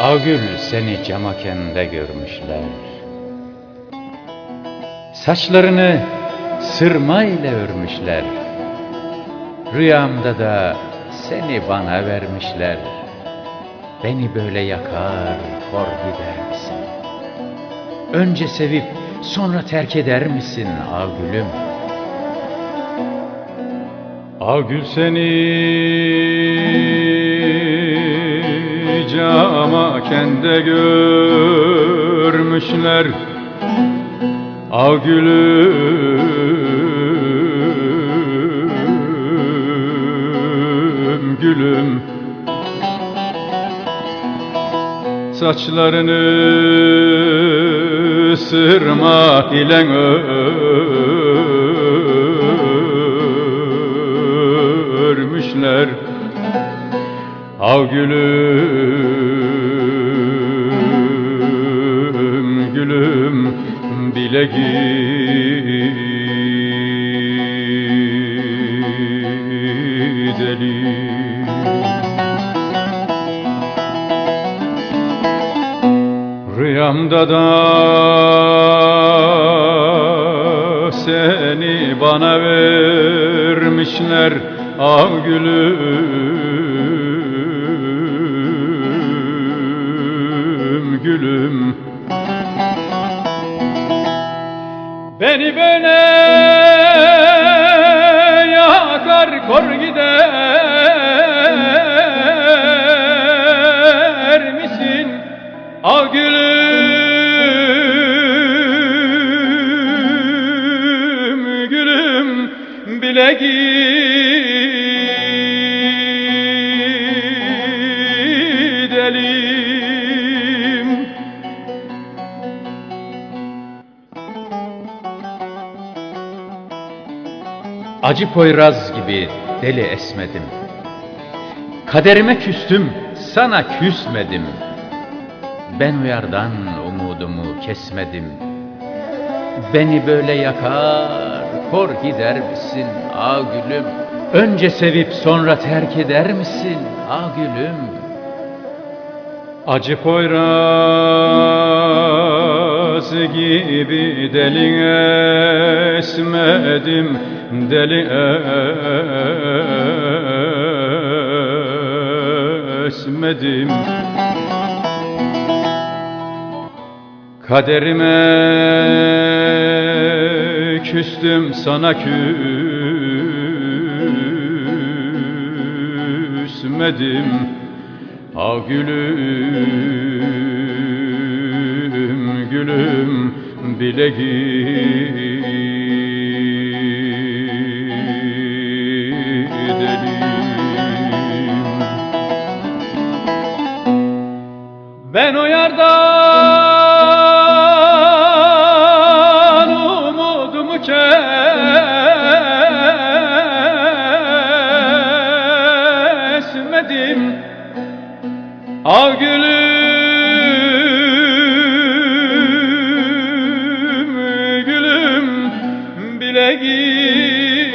Agül seni camakende görmüşler. Saçlarını sırma ile örmüşler. Rüyamda da seni bana vermişler. Beni böyle yakar, kor gider misin? Önce sevip sonra terk eder misin Agül'üm? Agül seni cama kende görmüşler. Av gülüm gülüm. Saçlarını sırma ile örmüşler. Av gülüm bile gidelim. Rüyamda da seni bana vermişler Av gülüm gülüm Beni böyle yakar kor gider misin? Al gülüm gülüm bile gidelim Acı poyraz gibi deli esmedim. Kaderime küstüm, sana küsmedim. Ben uyardan umudumu kesmedim. Beni böyle yakar, kor gider misin ah gülüm? Önce sevip sonra terk eder misin ah gülüm? Acı poyraz gibi deli esmedim Deli esmedim. Kaderime küstüm sana küsmedim. Ha gülüm gülüm bile Ben o yardan umudumu kesmedim. Av gülüm, gülüm bile git.